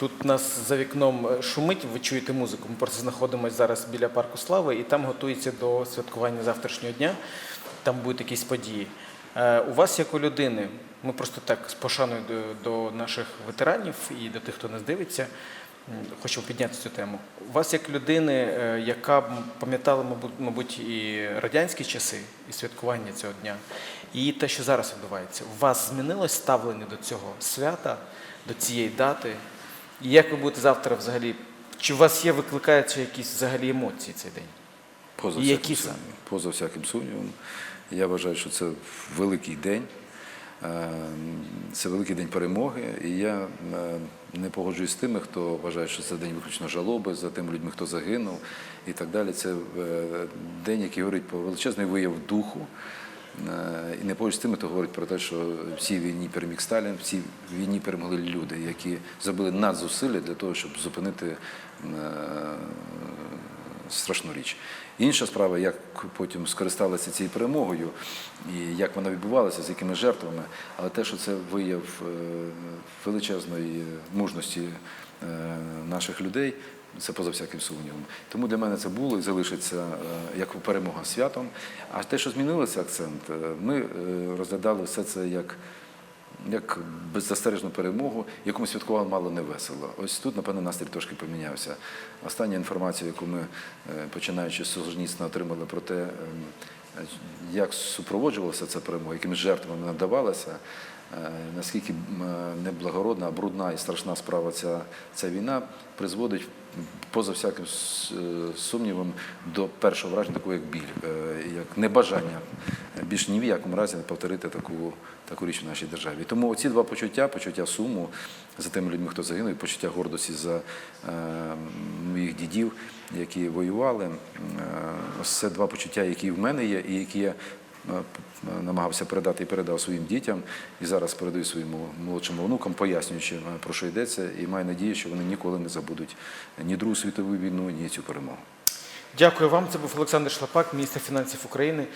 Тут нас за вікном е, шумить, ви чуєте музику. Ми просто знаходимося зараз біля парку слави, і там готується до святкування завтрашнього дня. Там будуть якісь події. Е, У вас, як у людини, ми просто так з пошаною до, наших ветеранів і до тих, хто нас дивиться, хочемо підняти цю тему. У вас, як людини, е, яка пам'ятала, мабуть, і радянські часи, і святкування цього дня, і те, що зараз відбувається, у вас змінилось ставлення до цього свята, до цієї дати? І як ви будете завтра взагалі? Чи у вас є, викликаються якісь взагалі емоції цей день? Поза І які сум- саме? поза всяким сумнівом. Я вважаю, що це великий день. Е, Це великий день перемоги. І я е, не погоджуюсь з тими, хто вважає, що це день виключно жалоби за тими людьми, хто загинув і так далі. Це е, день, який говорить про величезний вияв духу. Е, І не погоджуюсь з тими, хто говорить про те, що в цій війні переміг Сталін, в цій війні перемогли люди, які зробили надзусилля для того, щоб зупинити е, страшну річ. Інша справа, як потім скористалися цією перемогою і як вона відбувалася, з якими жертвами, але те, що це вияв е, величезної мужності наших людей, це поза всяким сумнівом. Тому для мене це було і залишиться е, як перемога святом. А те, що змінилося акцент, е, ми е, розглядали все це як як беззастережну перемогу, яку ми святкували мало не весело. Ось тут, напевно, настрій трошки помінявся. Остання інформація, яку ми, починаючи з Солженіцина, отримали про те, ем, як супроводжувалася ця перемога, якими жертвами надавалася, е, наскільки е, неблагородна, брудна і страшна справа ця, ця війна призводить поза всяким е, сумнівом до першого враження, такого як біль, як небажання більш ні в якому разі не повторити таку, таку річ в нашій державі. Тому оці два почуття, почуття суму за тими людьми, хто загинув, і почуття гордості за моїх дідів, які воювали. Е, ось це два почуття, які в мене є, і які я е, намагався передати і передав своїм дітям, і зараз передаю своїм молодшим онукам, пояснюючи, е, про що йдеться, і маю надію, що вони ніколи не забудуть ні Другу світову війну, ні цю перемогу. Дякую вам. Це був Олександр Шлапак, міністр фінансів України.